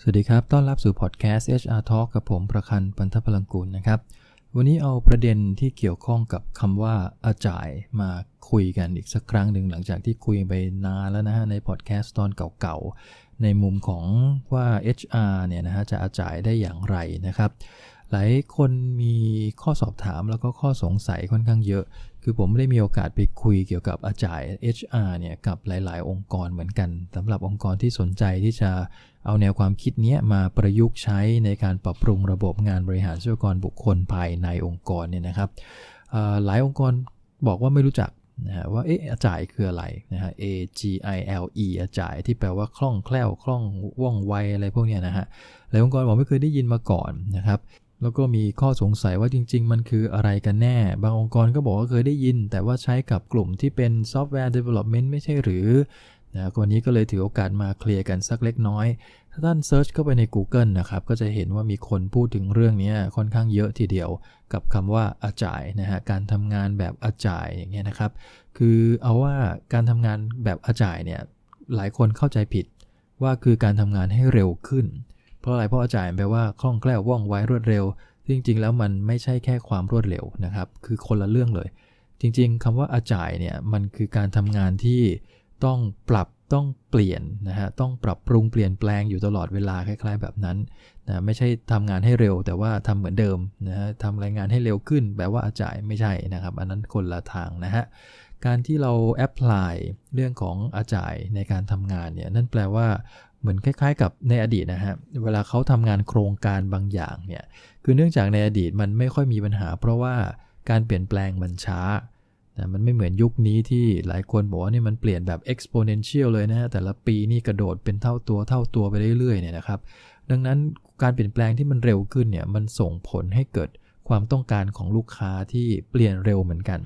สวัสดีครับ ต้อนรับสู่พอดแคสต์ HR Talk กับผมประคันปันทพลังกุลนะครับ วันนี้เอาประเด็นที่เกี่ยวข้องกับคำว่าอาจ่ายมาคุยกันอีกสักครั้งหนึ่งหลังจากที่คุยไปนานแล้วนะฮะในพอดแคสต์ตอนเก่าๆ ในมุมของว่า HR เนี่ยนะฮะจะอาจ่ายได้อย่างไรนะครับ หลายคนมีข้อสอบถามแล้วก็ข้อสงสัยค่อนข้างเยอะ คือผมได้มีโอกาสไปคุยเกี่ยวกับอาจ่าย HR เนี่ยกับหลาย ๆ องค์กรเหมือนกันสำหรับองค์กรที่สนใจที่จะเอาแนวความคิดนี้มาประยุกต์ใช้ในการปรับปรุงระบบงานบริหารทรัพยากรบุคคลภายในองค์กรเนี่ยนะครับหลายองค์กรบอกว่าไม่รู้จักนะฮะว่าเอ๊ะอาจ่ายคืออะไรนะฮะ A G I L E อาจ่ายที่แปลว่าคล่องแคล่วคล่องว่องไวอะไรพวกเนี้ยนะฮะหลายองค์กรบอกไม่เคยได้ยินมาก่อนนะครับ แล้วก็มีข้อสงสัยว่าจริง ๆ มันคืออะไรกันแน่ บางองค์กรก็บอกว่าเคยได้ยิน แต่ว่าใช้กับกลุ่มที่เป็นซอฟต์แวร์ development ไม่ใช่หรือนะวันนี้ก็เลยถือโอกาสมาเคลียร์กันสักเล็กน้อย ถ้าท่านเซิร์ชเข้าไปใน Google นะครับ ก็จะเห็นว่ามีคนพูดถึงเรื่องนี้ค่อนข้างเยอะทีเดียว กับคำว่าอาจายนะฮะ การทำงานแบบอาจายอย่างเงี้ยนะครับ คือเอาว่าการทำงานแบบอาจายเนี่ย หลายคนเข้าใจผิดว่าคือการทำงานให้เร็วขึ้น ราะอะไรเพราะอาจายแปลว่าคล่องแคล่วว่องไวรวดเร็วจริงๆ แล้วมันไม่ใช่แค่ความรวดเร็วนะครับ คือคนละเรื่องเลย จริง ๆคำว่าอาจายเนี่ยมันคือการทำงานที่ต้องปรับต้องเปลี่ยนนะฮะต้องปรับปรุงเปลี่ยนแปลงอยู่ตลอดเวลาคล้าย ๆ แบบนั้นนะไม่ใช่ทำงานให้เร็ว แต่ว่าทำเหมือนเดิมนะฮะทำรายงานให้เร็วขึ้นแปลว่าอาจายไม่ใช่นะครับ อันนั้นคนละทางนะฮะการที่เราแอพพลายเรื่องของอาจายในการทำงานเนี่ยนั่นแปลว่า มือนคล้ายๆ กับในอดีตนะฮะ เวลาเขาทำงานโครงการบางอย่างเนี่ย คือเนื่องจากในอดีตมันไม่ค่อยมีปัญหา เพราะว่าการเปลี่ยนแปลงมันช้านะมันไม่เหมือนยุคนี้ที่หลายคนบอกว่านี่มันเปลี่ยนแบบ exponential เลยนะฮะ แต่ละปีนี่กระโดดเป็นเท่าตัวเท่าตัวไปเรื่อยๆเนี่ยนะครับ ดังนั้นการเปลี่ยนแปลงที่มันเร็วขึ้นเนี่ย มันส่งผลให้เกิดความต้องการของลูกค้าที่เปลี่ยนเร็วเหมือนกัน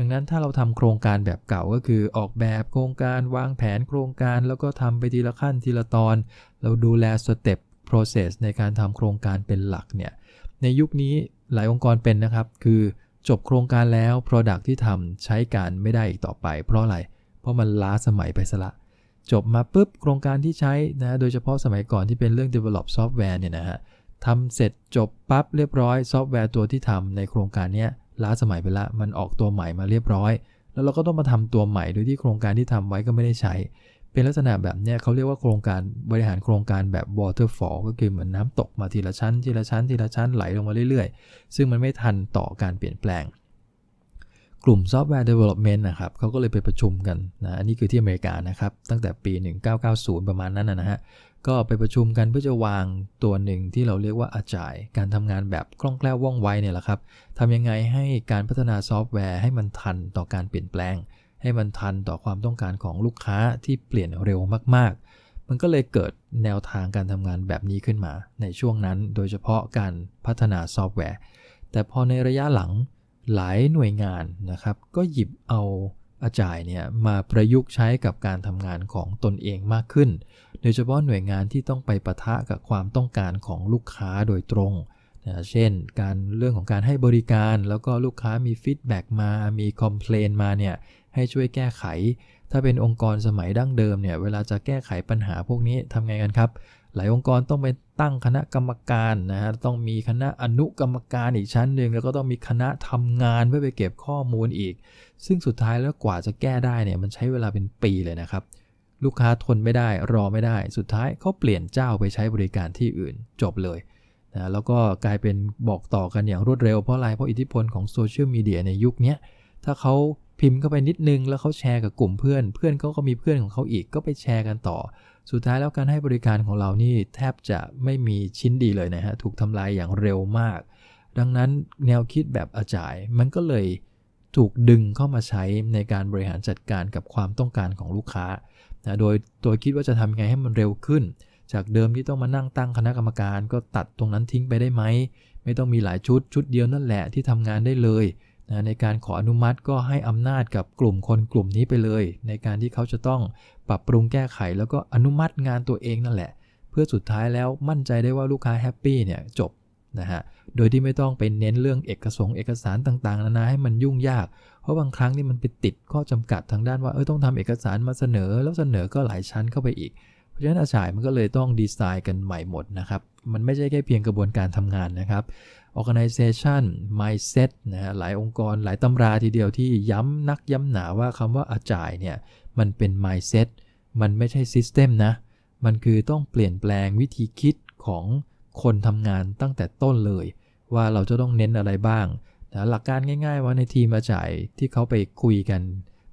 ดังนั้นถ้าเราทำโครงการแบบเก่าก็คือออกแบบโครงการวางแผนโครงการ แล้วก็ทำไปทีละขั้นทีละตอน เราดูแลสเต็ป process ในการทำโครงการเป็นหลักเนี่ยในยุคนี้หลายองค์กรเป็นนะครับ คือจบโครงการแล้ว Product ที่ทำใช้การไม่ได้อีกต่อไป เพราะอะไร เพราะมันล้าสมัยไปซะละจบมาปุ๊บโครงการที่ใช้นะโดยเฉพาะสมัยก่อนที่เป็นเรื่อง develop software เนี่ยนะฮะทำเสร็จจบปั๊บเรียบร้อยซอฟต์แวร์ตัวที่ทำในโครงการนี้ ล้าสมัยไปละ มันออกตัวใหม่มาเรียบร้อย แล้วเราก็ต้องมาทำตัวใหม่โดยที่โครงการที่ทำไว้ก็ไม่ได้ใช้ เป็นลักษณะแบบนี้เขาเรียกว่าโครงการบริหารโครงการแบบ waterfall ก็คือเหมือนน้ำตกมาทีละชั้น ทีละชั้น ทีละชั้นไหลลงมาเรื่อยๆ ซึ่งมันไม่ทันต่อการเปลี่ยนแปลง กลุ่มซอฟต์แวร์เดเวล็อปเมนต์นะครับเขาก็เลยไปประชุมกันนะอันนี้คือที่อเมริกานะครับตั้งแต่ปี 1990 ประมาณนั้นนะฮะ ก็ไปประชุมกันเพื่อจะวางตัวหนึ่งที่เราเรียกว่าอาจาย การทำงานแบบคล่องแคล่วว่องไวเนี่ยแหละครับทำยังไงให้การพัฒนาซอฟต์แวร์ให้มันทันต่อการเปลี่ยนแปลง ให้มันทันต่อความต้องการของลูกค้าที่เปลี่ยนเร็วมากๆ มันก็เลยเกิดแนวทางการทำงานแบบนี้ขึ้นมา ในช่วงนั้นโดยเฉพาะการพัฒนาซอฟต์แวร์ แต่พอในระยะหลังหลายหน่วยงานนะครับ ก็หยิบเอาอาจายเนี่ยมาประยุกต์ใช้กับการทำงานของตนเองมากขึ้น โดยเฉพาะหน่วยงานที่ต้องไปปะทะกับความต้องการของลูกค้าโดยตรงนะเช่น การเรื่องของการให้บริการ แล้วก็ลูกค้ามีฟีดแบ็กมา มีคอมเพลนมาเนี่ยให้ช่วยแก้ไข ถ้าเป็นองค์กรสมัยดั้งเดิมเนี่ยเวลาจะแก้ไขปัญหาพวกนี้ทำไงกันครับ หลายองค์กรต้องไปตั้งคณะกรรมการนะฮะต้องมีคณะอนุกรรมการอีกชั้นหนึ่งแล้วก็ต้องมีคณะทำงานเพื่อไปเก็บข้อมูลอีก ซึ่งสุดท้ายแล้วกว่าจะแก้ได้เนี่ยมันใช้เวลาเป็นปีเลยนะครับ ลูกค้าทนไม่ได้รอไม่ได้ สุดท้ายเขาเปลี่ยนเจ้าไปใช้บริการที่อื่นจบเลยนะแล้วก็กลายเป็นบอกต่อกันอย่างรวดเร็วเพราะอะไรเพราะอิทธิพลของโซเชียลมีเดียในยุคนี้ถ้าเขาพิมพ์เข้าไปนิดนึง แล้วเขาแชร์กับกลุ่มเพื่อน เพื่อนเขาก็มีเพื่อนของเขาอีกก็ไปแชร์กันต่อ สุดท้ายแล้วการให้บริการของเรานี่แทบจะไม่มีชิ้นดีเลยนะฮะถูกทำลายอย่างเร็วมาก ดังนั้นแนวคิดแบบอาจายมันก็เลย ถูกดึงเข้ามาใช้ในการบริหารจัดการกับความต้องการของลูกค้านะโดยตัวคิดว่าจะทำยังไงให้มันเร็วขึ้น จากเดิมที่ต้องมานั่งตั้งคณะกรรมการ ก็ตัดตรงนั้นทิ้งไปได้ไหม ไม่ต้องมีหลายชุดชุดเดียวนั่นแหละที่ทำงานได้เลยนะในการขออนุมัติก็ให้อำนาจกับกลุ่มคนกลุ่มนี้ไปเลย ในการที่เขาจะต้องปรับปรุงแก้ไข แล้วก็อนุมัติงานตัวเองนั่นแหละ เพื่อสุดท้ายแล้วมั่นใจได้ว่าลูกค้าแฮปปี้เนี่ยจบ นะฮะ โดยที่ไม่ต้องไปเน้นเรื่องเอกสงเอกสารต่างๆนานาให้มันยุ่งยาก เพราะบางครั้งนี่มันไปติดข้อจำกัดทางด้านว่าเออต้องทำเอกสารมาเสนอ แล้วเสนอก็หลายชั้นเข้าไปอีก เพราะฉะนั้นอาจายมันก็เลยต้องดีไซน์กันใหม่หมดนะครับ มันไม่ใช่แค่เพียงกระบวนการทำงานนะครับ organization mindset นะฮะหลายองค์กรหลายตำราทีเดียวที่ย้ำนักย้ำหนาว่าคำว่าอาจายเนี่ยมันเป็น mindset มันไม่ใช่ system นะ มันคือต้องเปลี่ยนแปลงวิธีคิดของ คนทำงานตั้งแต่ต้นเลย ว่าเราจะต้องเน้นอะไรบ้างนะหลักการง่ายๆว่าในทีมอาจายที่เขาไปคุยกัน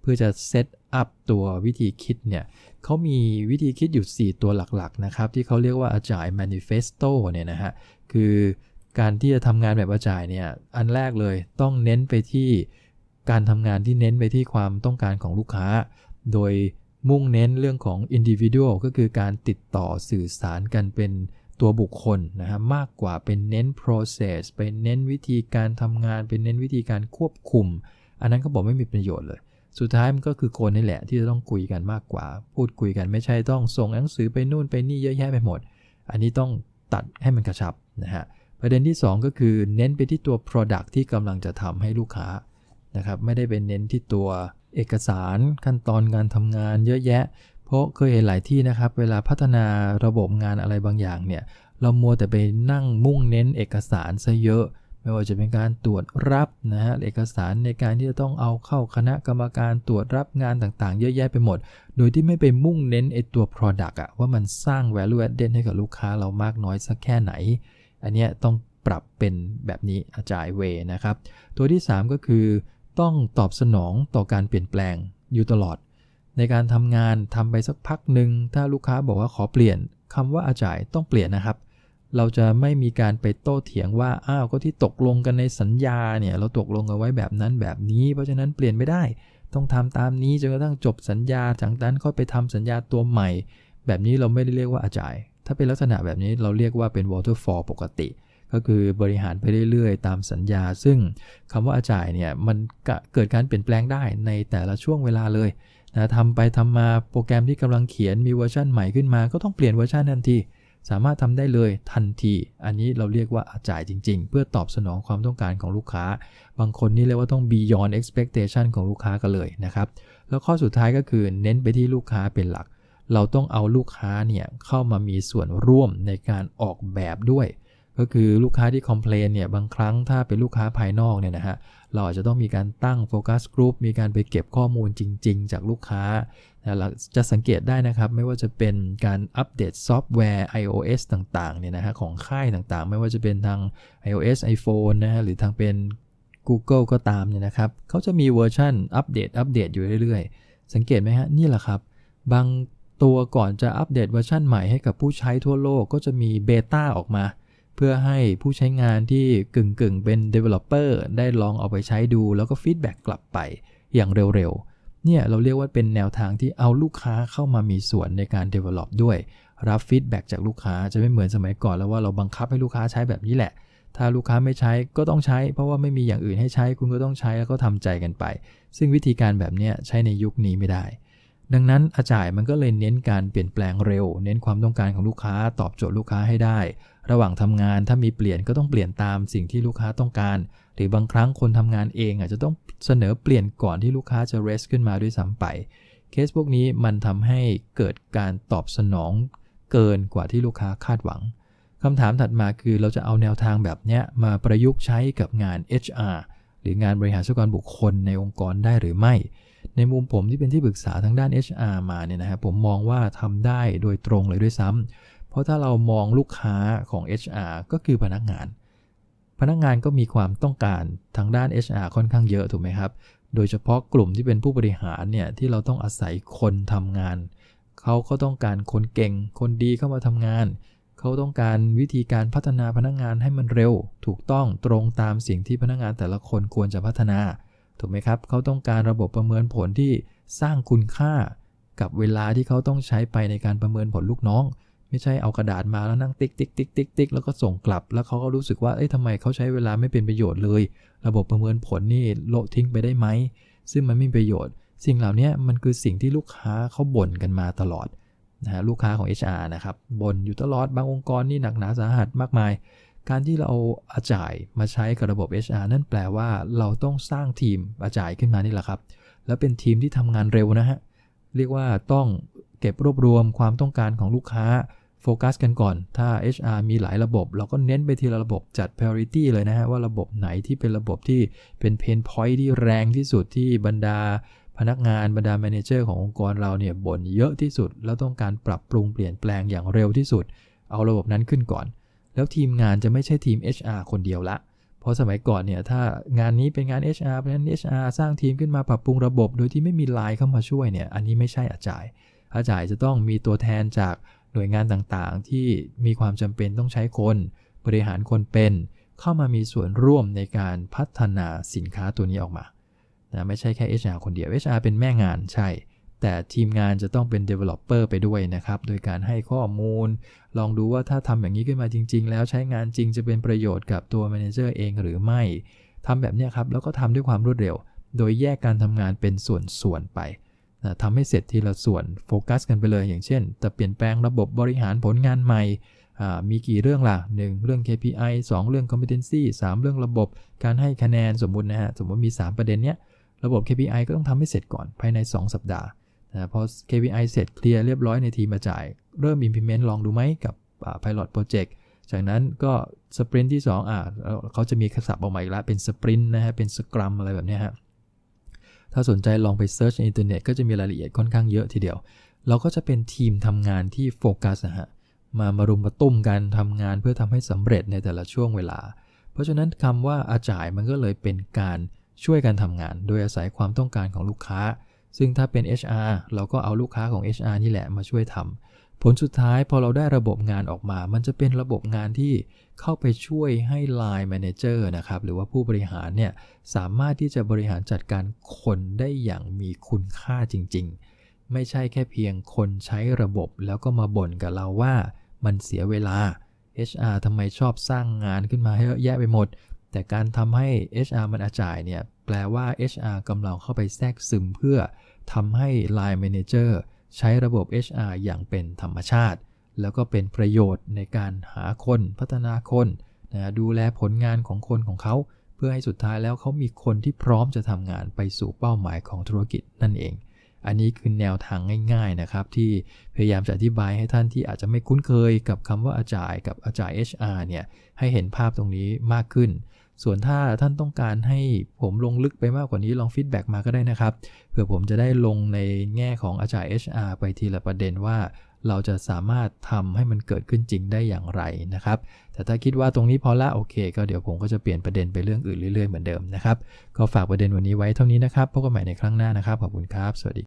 เพื่อจะเซตอัพตัววิธีคิดเนี่ยเขามีวิธีคิดอยู่ 4 ตัวหลักๆนะครับที่เขาเรียกว่าอาจาย manifesto เนี่ยนะฮะคือการที่จะทำงานแบบอาจายเนี่ยอันแรกเลยต้องเน้นไปที่การทำงานที่เน้นไปที่ความต้องการของลูกค้า โดยมุ่งเน้นเรื่องของ individual ก็คือการติดต่อสื่อสารกันเป็น ตัวบุคคลนะฮะมากกว่าเป็นเน้น process เป็นเน้นวิธีการทำงาน เป็นเน้นวิธีการควบคุม อันนั้นก็บอกไม่มีประโยชน์เลย สุดท้ายมันก็คือคนนี่แหละที่จะต้องคุยกันมากกว่า พูดคุยกันไม่ใช่ต้องส่งหนังสือไปนู่นไปนี่เยอะแยะไปหมด อันนี้ต้องตัดให้มันกระชับนะฮะประเด็นที่ 2 ก็คือเน้นไปที่ตัว product ที่กำลังจะทำให้ลูกค้านะครับไม่ได้เป็นเน้นที่ตัวเอกสารขั้นตอนการทำงานเยอะแยะ เพราะเคยเห็นหลายที่นะครับ เวลาพัฒนาระบบงานอะไรบางอย่างเนี่ย เรามัวแต่ไปนั่งมุ่งเน้นเอกสารซะเยอะ ไม่ว่าจะเป็นการตรวจรับนะฮะเอกสารในการที่จะต้องเอาเข้าคณะกรรมการตรวจรับงานต่างๆ เยอะแยะไปหมด โดยที่ไม่ไปมุ่งเน้นไอตัว Product อะว่ามันสร้าง value added ให้กับลูกค้าเรามากน้อยสักแค่ไหน อันนี้ต้องปรับเป็นแบบนี้อาจายเวนะครับ ตัวที่ 3 ก็คือ ต้องตอบสนองต่อการเปลี่ยนแปลงอยู่ตลอด ในการทำงานทำไปสักพักหนึ่งถ้าลูกค้าบอกว่าขอเปลี่ยนคำว่าอาจายต้องเปลี่ยนนะครับ เราจะไม่มีการไปโต้เถียงว่าอ้าวก็ที่ตกลงกันในสัญญาเนี่ยเราตกลงกันไว้แบบนั้นแบบนี้ เพราะฉะนั้นเปลี่ยนไม่ได้ ต้องทำตามนี้จนกระทั่งจบสัญญาจากนั้นค่อยไปทำสัญญาตัวใหม่ แบบนี้เราไม่ได้เรียกว่าอาจาย ถ้าเป็นลักษณะแบบนี้เราเรียกว่าเป็น waterfall ปกติ ก็คือบริหารไปเรื่อยๆ ตามสัญญา ซึ่งคำว่าอาจายเนี่ยมันเกิดการเปลี่ยนแปลงได้ในแต่ละช่วงเวลาเลย นะทำไปทำมาโปรแกรมที่กำลังเขียนมีเวอร์ชันใหม่ขึ้นมา ก็ต้องเปลี่ยนเวอร์ชันทันที สามารถทำได้เลยทันที อันนี้เราเรียกว่าอาจายจริง ๆ เพื่อตอบสนองความต้องการของลูกค้า บางคนนี่เรียกว่าต้อง beyond expectation ของลูกค้ากันเลยนะครับแล้วข้อสุดท้ายก็คือเน้นไปที่ลูกค้าเป็นหลัก เราต้องเอาลูกค้าเนี่ยเข้ามามีส่วนร่วมในการออกแบบด้วยก็คือลูกค้าที่คอมเพลนเนี่ยบางครั้งถ้าเป็นลูกค้าภายนอกเนี่ยนะฮะเราอาจจะต้องมีการตั้งโฟกัสกลุ่มมีการไปเก็บข้อมูลจริง ๆ จากลูกค้าเราจะสังเกตได้นะครับ ไม่ว่าจะเป็นการอัปเดตซอฟต์แวร์ iOS ต่างๆเนี่ยนะฮะของค่ายต่างๆ ไม่ว่าจะเป็นทาง iOS iPhone นะฮะหรือทางเป็น Google ก็ตามเนี่ยนะครับเขาจะมีเวอร์ชันอัปเดตอัปเดตอยู่เรื่อยๆ สังเกตไหมฮะ นี่แหละครับ บางตัวก่อนจะอัปเดตเวอร์ชันใหม่ให้กับผู้ใช้ทั่วโลกก็จะมีเบต้าออกมา เพื่อให้ผู้ใช้งานที่กึ่งๆเป็น Developer ได้ลองเอาไปใช้ดู แล้วก็ฟีดแบ็กกลับไปอย่างเร็วๆ เนี่ยเราเรียกว่าเป็นแนวทางที่เอาลูกค้าเข้ามามีส่วนในการ develop ด้วย รับฟีดแบ็กจากลูกค้าจะไม่เหมือนสมัยก่อนแล้วว่าเราบังคับให้ลูกค้าใช้แบบนี้แหละ ถ้าลูกค้าไม่ใช้ก็ต้องใช้ เพราะว่าไม่มีอย่างอื่นให้ใช้คุณก็ต้องใช้แล้วก็ทำใจกันไป ซึ่งวิธีการแบบนี้ใช้ในยุคนี้ไม่ได้ ดังนั้นอาจายมันก็เลยเน้นการเปลี่ยนแปลงเร็ว เน้นความต้องการของลูกค้าตอบโจทย์ลูกค้าให้ได้ ระหว่างทำงานถ้ามีเปลี่ยนก็ต้องเปลี่ยนตามสิ่งที่ลูกค้าต้องการ หรือบางครั้งคนทำงานเองอาจจะต้องเสนอเปลี่ยนก่อนที่ลูกค้าจะเรสขึ้นมาด้วยซ้ำไป เคสพวกนี้มันทำให้เกิดการตอบสนองเกินกว่าที่ลูกค้าคาดหวังคำถามถัดมาคือเราจะเอาแนวทางแบบนี้มาประยุกต์ใช้กับงาน HR หรืองานบริหารทรัพยารบุคคลในองค์กรได้หรือไม่ ในมุมผมที่เป็นที่ปรึกษาทางด้าน HR มาเนี่ยนะครับผมมองว่าทำได้โดยตรงเลยด้วยซ้ำเพราะถ้าเรามองลูกค้าของ HR ก็คือพนักงาน พนักงานก็มีความต้องการทางด้าน HR ค่อนข้างเยอะถูกไหมครับ โดยเฉพาะกลุ่มที่เป็นผู้บริหารเนี่ยที่เราต้องอาศัยคนทำงาน เขาก็ต้องการคนเก่ง คนดีเข้ามาทำงาน เขาต้องการวิธีการพัฒนาพนักงานให้มันเร็ว ถูกต้องตรงตามสิ่งที่พนักงานแต่ละคนควรจะพัฒนา ถูกไหมครับ เขาต้องการระบบประเมินผลที่สร้างคุณค่ากับเวลาที่เขาต้องใช้ไปในการประเมินผลลูกน้อง ไม่ใช่เอากระดาษมาแล้วนั่งติ๊กติ๊กติ๊กติ๊กติ๊กแล้วก็ส่งกลับ แล้วเขาก็รู้สึกว่าเอ้ยทำไมเขาใช้เวลาไม่เป็นประโยชน์เลย ระบบประเมินผลนี่โละทิ้งไปได้ไหมซึ่งมันไม่มีประโยชน์ สิ่งเหล่านี้มันคือสิ่งที่ลูกค้าเขาบ่นกันมาตลอดนะฮะลูกค้าของ HR นะครับบ่นอยู่ตลอดบางองค์กรนี่หนักหนาสาหัสมากมาย การที่เราเอาอาจ่ายมาใช้กับระบบ HR นั่นแปลว่าเราต้องสร้างทีมอาจ่ายขึ้นมานี่แหละครับ แล้วเป็นทีมที่ทำงานเร็วนะฮะ เรียกว่าต้องเก็บรวบรวมความต้องการของลูกค้าโฟกัสกันก่อน ถ้า HR มีหลายระบบ เราก็เน้นไปทีละระบบจัด priority เลยนะฮะ ว่าระบบไหนที่เป็นระบบที่เป็น pain point ที่แรงที่สุดที่บรรดาพนักงานบรรดา manager ขององค์กรเราเนี่ยบ่นเยอะที่สุด แล้วต้องการปรับปรุงเปลี่ยนแปลงอย่างเร็วที่สุด เอาระบบนั้นขึ้นก่อน แล้วทีมงานจะไม่ใช่ทีม HR คนเดียวละ เพราะสมัยก่อนเนี่ยถ้างานนี้เป็นงาน HR เพราะฉะนั้น HR สร้างทีมขึ้นมาปรับปรุงระบบ โดยที่ไม่มีไลน์เข้ามาช่วยเนี่ยอันนี้ไม่ใช่อาจายอาจายจะต้องมีตัวแทนจากหน่วยงานต่างๆ ที่มีความจำเป็นต้องใช้คน บริหารคนเป็น เข้ามามีส่วนร่วมในการพัฒนาสินค้าตัวนี้ออกมานะไม่ใช่แค่ HR คนเดียว HR เป็นแม่งานใช่ แต่ทีมงานจะต้องเป็น developer ไปด้วยนะครับ โดยการให้ข้อมูล ลองดูว่าถ้าทำอย่างนี้ขึ้นมาจริง ๆ แล้วใช้งานจริงจะเป็นประโยชน์กับตัว manager เองหรือไม่ทำแบบนี้ครับ แล้วก็ทำด้วยความรวดเร็ว โดยแยกการทำงานเป็นส่วน ๆ ไปนะทำให้เสร็จทีละส่วนโฟกัสกันไปเลย อย่างเช่น จะเปลี่ยนแปลงระบบบริหารผลงานใหม่ มีกี่เรื่องล่ะ 1 เรื่อง KPI 2 เรื่อง competency 3 เรื่องระบบการให้คะแนนสมมุตินะฮะ สมมติมี 3 ประเด็นเนี้ย ระบบ KPI ก็ต้องทำให้เสร็จก่อนภายใน 2 สัปดาห์ นะพอ KPI เสร็จเคลียร์เรียบร้อยในทีมมาจ่าย เริ่ม implement ลองดูไหมกับ pilot project จากนั้นก็สปรินที่ 2 อ่าเขาจะมีศัพท์ออกมาอีกแล้ว เป็นสปรินนะฮะ เป็นสครัมอะไรแบบนี้ฮะ ถ้าสนใจลองไปเซิร์ชในอินเทอร์เน็ตก็จะมีรายละเอียดค่อนข้างเยอะทีเดียว เราก็จะเป็นทีมทำงานที่โฟกัสนะฮะ มามารุมมาตุ้มกันทำงานเพื่อทำให้สำเร็จในแต่ละช่วงเวลา เพราะฉะนั้นคำว่าอาจ่ายมันก็เลยเป็นการช่วยกันทำงาน โดยอาศัยความต้องการของลูกค้า ซึ่งถ้าเป็น HR เราก็เอาลูกค้าของ HR นี่แหละมาช่วยทำผลสุดท้ายพอเราได้ระบบงานออกมา มันจะเป็นระบบงานที่เข้าไปช่วยให้ Line Manager นะครับ หรือว่าผู้บริหารเนี่ยสามารถที่จะบริหารจัดการคนได้อย่างมีคุณค่าจริง ๆ ไม่ใช่แค่เพียงคนใช้ระบบแล้วก็มาบ่นกับเราว่ามันเสียเวลา HR ทำไมชอบสร้างงานขึ้นมาให้เยอะแยะไปหมด แต่การทำให้ HR มันอาจ่ายเนี่ย แปลว่า HR กำลังเข้าไปแทรกซึมเพื่อทำให้ Line Manager ใช้ระบบ HR อย่างเป็นธรรมชาติ แล้วก็เป็นประโยชน์ในการหาคนพัฒนาคนนะดูแลผลงานของคนของเขา เพื่อให้สุดท้ายแล้วเขามีคนที่พร้อมจะทำงานไปสู่เป้าหมายของธุรกิจนั่นเอง อันนี้คือแนวทางง่าย ๆนะครับ ที่พยายามจะอธิบายให้ท่านที่อาจจะไม่คุ้นเคยกับคำว่าอาจายกับอาจาย HR เนี่ยให้เห็นภาพตรงนี้มากขึ้น ส่วนถ้าท่านต้องการให้ผมลงลึกไปมากกว่านี้ลองฟีดแบ็กมาก็ได้นะครับ เพื่อผมจะได้ลงในแง่ของอาจารย์ HR ไปทีละประเด็นว่าเราจะสามารถทำให้มันเกิดขึ้นจริงได้อย่างไรนะครับ แต่ถ้าคิดว่าตรงนี้พอละโอเค ก็เดี๋ยวผมก็จะเปลี่ยนประเด็นไปเรื่องอื่นเรื่อยๆเหมือนเดิมนะครับ ก็ฝากประเด็นวันนี้ไว้เท่านี้นะครับ พบกันใหม่ในครั้งหน้านะครับ ขอบคุณครับ สวัสดี